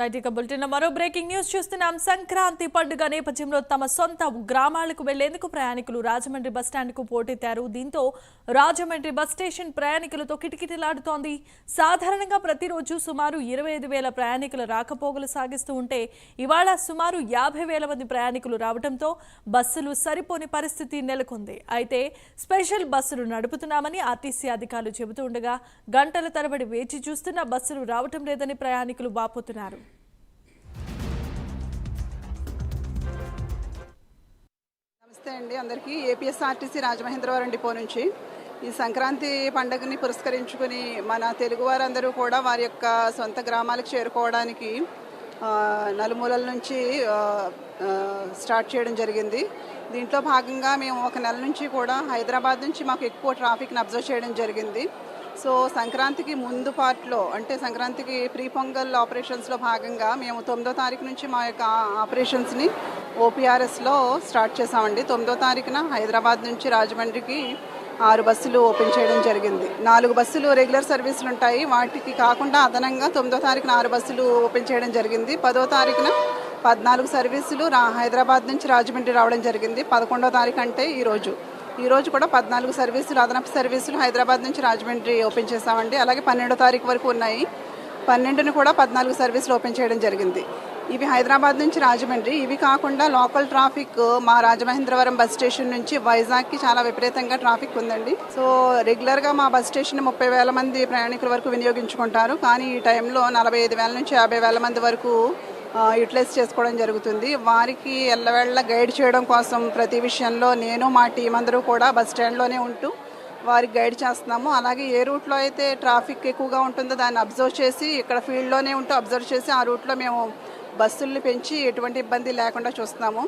Right ఇక bulletin మరో breaking news చూస్తున్నాం. సంక్రాంతి పండుగ నేపథ్యంలో తమ సొంత గ్రామాలకు వెళ్ళేందుకు ప్రయాణికులు రాజమండ్రి బస్టాండ్కు పోటెత్తారు దీంతో రాజమండ్రి బస్ స్టేషన్ ప్రయాణికులతో కిటకిటలాడుతోంది. సాధారణంగా ప్రతిరోజు సుమారు ఇరవై ఐదు వేల ప్రయాణికుల రాకపోకలు సాగిస్తూ ఉంటే ఇవాళ సుమారు యాభై వేల మంది ప్రయాణికులు రావడంతో బస్సులు సరిపోని పరిస్థితి నెలకొంది. అయితే స్పెషల్ బస్సులు నడుపుతున్నామని ఆర్టీసీ అధికారులు చెబుతూ ఉండగా గంటల తరబడి వేచి చూస్తున్న బస్సులు రావటం లేదని ప్రయాణికులు వాపోతున్నారు. నమస్తే అండి. అందరికీ ఏపీఎస్ఆర్టీసీ రాజమహేంద్రవరం డిపో నుంచి. ఈ సంక్రాంతి పండుగని పురస్కరించుకుని మన తెలుగు వారందరూ కూడా వారి యొక్క సొంత గ్రామాలకు చేరుకోవడానికి నలుమూలల నుంచి స్టార్ట్ చేయడం జరిగింది. దీంట్లో భాగంగా మేము ఒక నెల నుంచి కూడా హైదరాబాద్ నుంచి మాకు ఎక్కువ ట్రాఫిక్ని అబ్జర్వ్ చేయడం జరిగింది. సో సంక్రాంతికి ముందు పార్ట్లో అంటే సంక్రాంతికి ప్రీ పొంగల్ ఆపరేషన్స్లో భాగంగా మేము తొమ్మిదో తారీఖు నుంచి మా యొక్క ఆపరేషన్స్ని ఓపీఆర్ఎస్లో స్టార్ట్ చేసామండి తొమ్మిదో తారీఖున హైదరాబాద్ నుంచి రాజమండ్రికి ఆరు బస్సులు ఓపెన్ చేయడం జరిగింది. నాలుగు బస్సులు రెగ్యులర్ సర్వీసులు ఉంటాయి వాటికి కాకుండా అదనంగా తొమ్మిదో తారీఖున ఆరు బస్సులు ఓపెన్ చేయడం జరిగింది. పదో తారీఖున పద్నాలుగు సర్వీసులు రా హైదరాబాద్ నుంచి రాజమండ్రి రావడం జరిగింది. పదకొండో తారీఖు అంటే ఈరోజు ఈరోజు కూడా పద్నాలుగు సర్వీసులు అదనపు సర్వీసులు హైదరాబాద్ నుంచి రాజమండ్రి ఓపెన్ చేసామండి అలాగే పన్నెండో తారీఖు వరకు ఉన్నాయి. పన్నెండుని కూడా పద్నాలుగు సర్వీసులు ఓపెన్ చేయడం జరిగింది. ఇవి హైదరాబాద్ నుంచి రాజమండ్రి. ఇవి కాకుండా లోకల్ ట్రాఫిక్ మా రాజమహేంద్రవరం బస్ స్టేషన్ నుంచి వైజాగ్కి చాలా విపరీతంగా ట్రాఫిక్ ఉందండి. సో రెగ్యులర్గా మా బస్ స్టేషన్ ముప్పై వేల మంది ప్రయాణికుల వరకు వినియోగించుకుంటారు. కానీ ఈ టైంలో నలభై ఐదు వేల నుంచి యాభై వేల మంది వరకు యూటిలైజ్ చేసుకోవడం జరుగుతుంది. వారికి ఎల్లవేళ్ళ గైడ్ చేయడం కోసం ప్రతి విషయంలో నేను మా టీం అందరూ కూడా బస్ స్టాండ్లోనే ఉంటూ వారికి గైడ్ చేస్తున్నాము. అలాగే ఏ రూట్లో అయితే ట్రాఫిక్ ఎక్కువగా ఉంటుందో దాన్ని అబ్జర్వ్ చేసి ఇక్కడ ఫీల్డ్లోనే ఉంటూ అబ్జర్వ్ చేసి ఆ రూట్లో మేము బస్సుల్ని పెంచి ఎటువంటి ఇబ్బంది లేకుండా చూస్తున్నాము.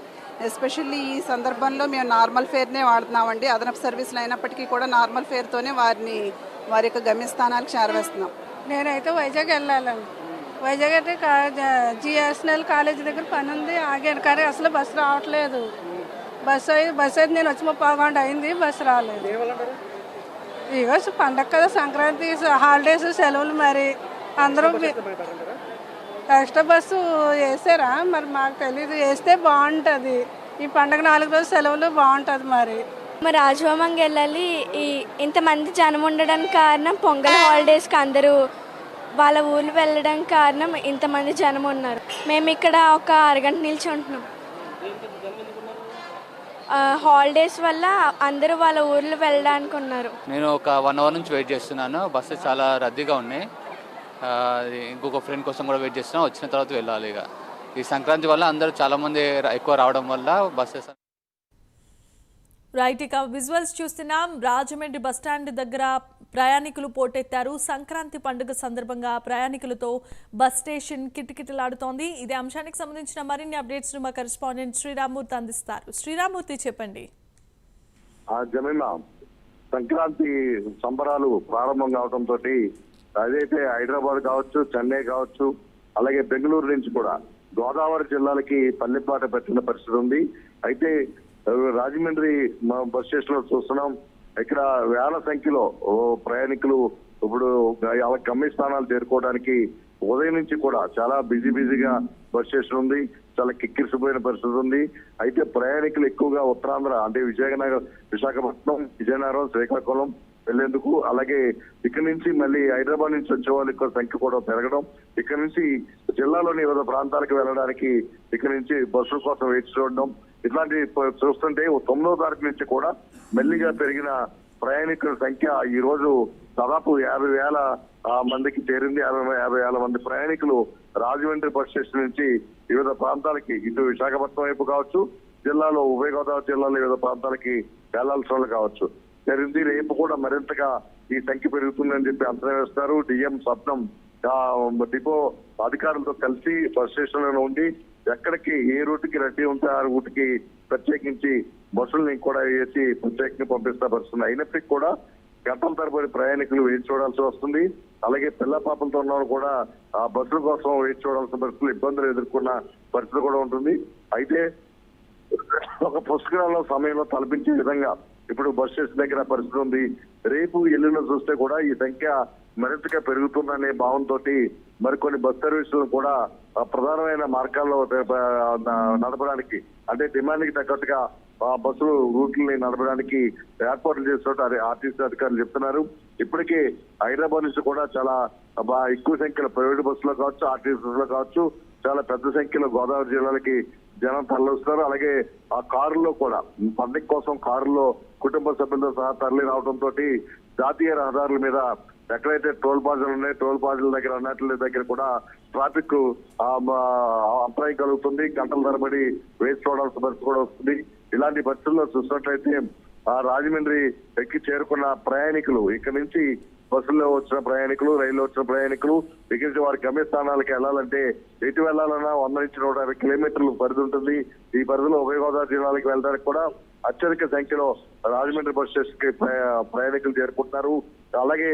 ఎస్పెషల్లీ ఈ సందర్భంలో మేము నార్మల్ ఫేర్నే వాడుతున్నామండి. అదనపు సర్వీసులు అయినప్పటికీ కూడా నార్మల్ ఫేర్తోనే వారిని వారి యొక్క గమ్యస్థానాలకు చేరవేస్తున్నాం. నేనైతే వైజాగ్ వెళ్ళాలండి. వైజాగ్ అయితే జిఎస్ఎన్ఎల్ కాలేజ్ దగ్గర పని ఉంది ఆగాను. కానీ అసలు బస్సు రావట్లేదు. బస్సు అయి బస్సు అయితే నేను వచ్చి ముప్పై గంట అయింది బస్సు రాలేదు. ఇగో పండగ కదా సంక్రాంతి హాలిడేస్ సెలవులు మరి. అందరూ ఎక్స్ట్రా బస్సు వేసారా? మరి మాకు తెలీదు. వేస్తే బాగుంటుంది. ఈ పండగ నాలుగు రోజులు సెలవులు బాగుంటుంది మరి. మరి రాజభవన్కి వెళ్ళాలి. ఈ ఇంతమంది జనం ఉండడానికి కారణం పొంగల్ హాలిడేస్కి అందరూ వాళ్ళ ఊళ్ళు వెళ్ళడానికి కారణం ఇంతమంది జనం ఉన్నారు. మేము ఇక్కడ ఒక అరగంట నిలిచి ఉంటున్నాం హాలిడేస్ వల్ల అందరూ వాళ్ళ ఊర్లు వెళ్ళడానికి ఉన్నారు నేను ఒక వన్ అవర్ నుంచి వెయిట్ చేస్తున్నాను. బస్సు చాలా రద్దీగా ఉన్నాయి. ఇంకొక ఫ్రెండ్ కోసం కూడా వెయిట్ చేస్తున్నా. వచ్చిన తర్వాత వెళ్ళాలి ఇక. ఈ సంక్రాంతి వల్ల అందరూ చాలా మంది ఎక్కువ రావడం వల్ల బస్సెస్ రైట్ ఇక విజువల్స్ చూస్తున్నాం. రాజమండ్రి బస్టాండ్ దగ్గర ప్రయాణికులు పోటెత్తారు. సంక్రాంతి పండుగ సందర్భంగా ప్రయాణికులతో బస్ స్టేషన్ కిటకిటలాడుతోంది. ఇదే అంశానికి సంబంధించిన మరిన్ని అప్డేట్స్ మా కరెస్పాండెంట్ శ్రీరామూర్తి అందిస్తారు. శ్రీరామూర్తి చెప్పండి. ఆ జమీమా సంక్రాంతి సంబరాలు ప్రారంభం కావడంతో అదైతే హైదరాబాద్ కావచ్చు చెన్నై కావచ్చు అలాగే బెంగళూరు నుంచి కూడా గోదావరి జిల్లాలకి పల్లెపాట పెట్టిన పరిస్థితి ఉంది. అయితే రాజమండ్రి మా బస్ స్టేషన్లో చూస్తున్నాం. ఇక్కడ వేల సంఖ్యలో ప్రయాణికులు ఇప్పుడు వాళ్ళ గమ్యస్థానాలు చేరుకోవడానికి ఉదయం నుంచి కూడా చాలా బిజీ బిజీగా బస్ స్టేషన్ ఉంది. చాలా కిక్కిరిసిపోయిన పరిస్థితి ఉంది. అయితే ప్రయాణికులు ఎక్కువగా ఉత్తరాంధ్ర అంటే విజయనగరం విశాఖపట్నం విజయనగరం శ్రీకాకుళం వెళ్ళేందుకు అలాగే ఇక్కడి నుంచి మళ్ళీ హైదరాబాద్ నుంచి వచ్చే వాళ్ళకి సంఖ్య కూడా పెరగడం ఇక్కడ నుంచి జిల్లాలోని వివిధ ప్రాంతాలకు వెళ్ళడానికి ఇక్కడి నుంచి బస్సుల కోసం వేచి చూడడం ఇట్లాంటి చూస్తుంటే తొమ్మిదో తారీఖు నుంచి కూడా మెల్లిగా పెరిగిన ప్రయాణికుల సంఖ్య ఈ రోజు దాదాపు యాభై వేల ఆ, మందికి చేరింది. యాభై యాభై వేల మంది ప్రయాణికులు రాజమండ్రి బస్ స్టేషన్ నుంచి వివిధ ప్రాంతాలకి ఇటు విశాఖపట్నం వైపు కావచ్చు జిల్లాలో ఉభయ గోదావరి జిల్లాలో వివిధ ప్రాంతాలకి వెళ్ళాల్సిన వాళ్ళు కావచ్చు. జరిగింది. రేపు కూడా మరింతగా ఈ సంఖ్య పెరుగుతుందని చెప్పి అంచనా వేస్తారు. డిఎం స్వప్నం డిపో అధికారులతో కలిసి బస్ స్టేషన్లో ఉండి ఎక్కడికి ఏ రూట్కి రెడీ ఉంటే ఆ రూట్కి ప్రత్యేకించి బస్సుల్ని కూడా వేసి ప్రత్యేకంగా పంపిస్తా పరిస్థితుంది అయినప్పటికీ కూడా గంటల తరబడి ప్రయాణికులు వేచి చూడాల్సి వస్తుంది. అలాగే పిల్ల పాపలతో ఉన్నవారు కూడా ఆ బస్సుల కోసం వేచి చూడాల్సిన పరిస్థితులు ఇబ్బందులు ఎదుర్కొన్న పరిస్థితి కూడా ఉంటుంది. అయితే ఒక పుస్తకాల సమయంలో తలపించే విధంగా ఇప్పుడు బస్ స్టేషన్ దగ్గర పరిస్థితి ఉంది. రేపు ఎల్లుండి చూస్తే కూడా ఈ సంఖ్య మరింతగా పెరుగుతుందనే భావంతో మరికొన్ని బస్ సర్వీసులు కూడా ప్రధానమైన మార్గాల్లో నడపడానికి అంటే డిమాండ్కి తగ్గట్టుగా ఆ బస్సులు రూట్లని నడపడానికి ఏర్పాట్లు చేస్తున్నట్టు అదే ఆర్టీసీ అధికారులు చెప్తున్నారు. ఇప్పటికే హైదరాబాద్ నుంచి కూడా చాలా ఎక్కువ సంఖ్యలో ప్రైవేట్ బస్సులో కావచ్చు ఆర్టీసీ బస్సులో కావచ్చు చాలా పెద్ద సంఖ్యలో గోదావరి జిల్లాలకి జనం తరలిస్తున్నారు. అలాగే ఆ కారులో కూడా పండుగ కోసం కారులో కుటుంబ సభ్యులతో సహా తరలి రావడంతో జాతీయ రహదారుల మీద ఎక్కడైతే టోల్ ప్లాజాలు ఉన్నాయి టోల్ ప్లాజాల దగ్గర అన్నట్ల దగ్గర కూడా ట్రాఫిక్ అంతరాయం కలుగుతుంది. గంటల తరబడి వేసి చూడాల్సిన పరిస్థితి కూడా వస్తుంది. ఇలాంటి పరిస్థితుల్లో చూసినట్లయితే ఆ రాజమండ్రి ఎక్కి చేరుకున్న ప్రయాణికులు ఇక్కడి నుంచి బస్సుల్లో వచ్చిన ప్రయాణికులు రైల్లో వచ్చిన ప్రయాణికులు మిగిలిన వారి గమ్యస్థానాలకు వెళ్ళాలంటే ఎటు వెళ్ళాలన్నా వంద నుంచి నూట యాభై కిలోమీటర్లు పరిధి ఉంటుంది. ఈ పరిధిలో ఉభయ గోదావరి జిల్లాలకు వెళ్ళడానికి కూడా అత్యధిక సంఖ్యలో రాజమండ్రి బస్ స్టేషన్కి ప్రయాణికులు చేరుకుంటున్నారు. అలాగే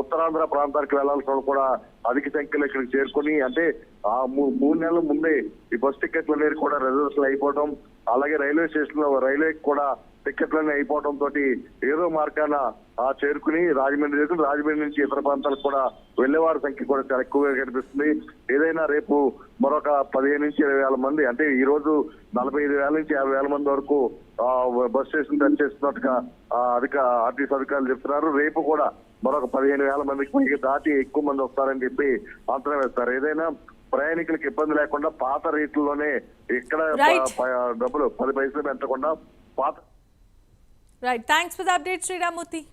ఉత్తరాంధ్ర ప్రాంతానికి వెళ్ళాల్సిన కూడా అధిక సంఖ్యలో ఇక్కడికి చేరుకుని అంటే ఆ మూడు నెలల ముందే ఈ బస్ టికెట్లు అనేది కూడా రిజర్వేషన్ అయిపోవడం అలాగే రైల్వే స్టేషన్లో రైల్వే కూడా టికెట్లన్నీ అయిపోవడం తోటి ఏదో మార్గాన ఆ చేరుకుని రాజమండ్రి చేరుకుని రాజమండ్రి నుంచి ఇతర ప్రాంతాలకు కూడా వెళ్ళేవారి సంఖ్య కూడా చాలా ఎక్కువగా కనిపిస్తుంది. ఏదైనా రేపు మరొక పదిహేను నుంచి ఇరవై వేల మంది అంటే ఈ రోజు నలభై ఐదు వేల నుంచి యాభై వేల మంది వరకు బస్ స్టేషన్ టచ్ చేస్తున్నట్టుగా అధిక ఆర్టీసీ అధికారులు చెప్తున్నారు. రేపు కూడా మరొక పదిహేను వేల మందికి పైగా దాటి ఎక్కువ మంది వస్తారని చెప్పి అంచనా వేస్తారు. ఏదైనా ప్రయాణికులకు ఇబ్బంది లేకుండా పాత రేట్లలోనే ఇక్కడ డబ్బులు పది పైసలు పెంచకుండా పాత Right. Thanks for the update, Sri Ramuti.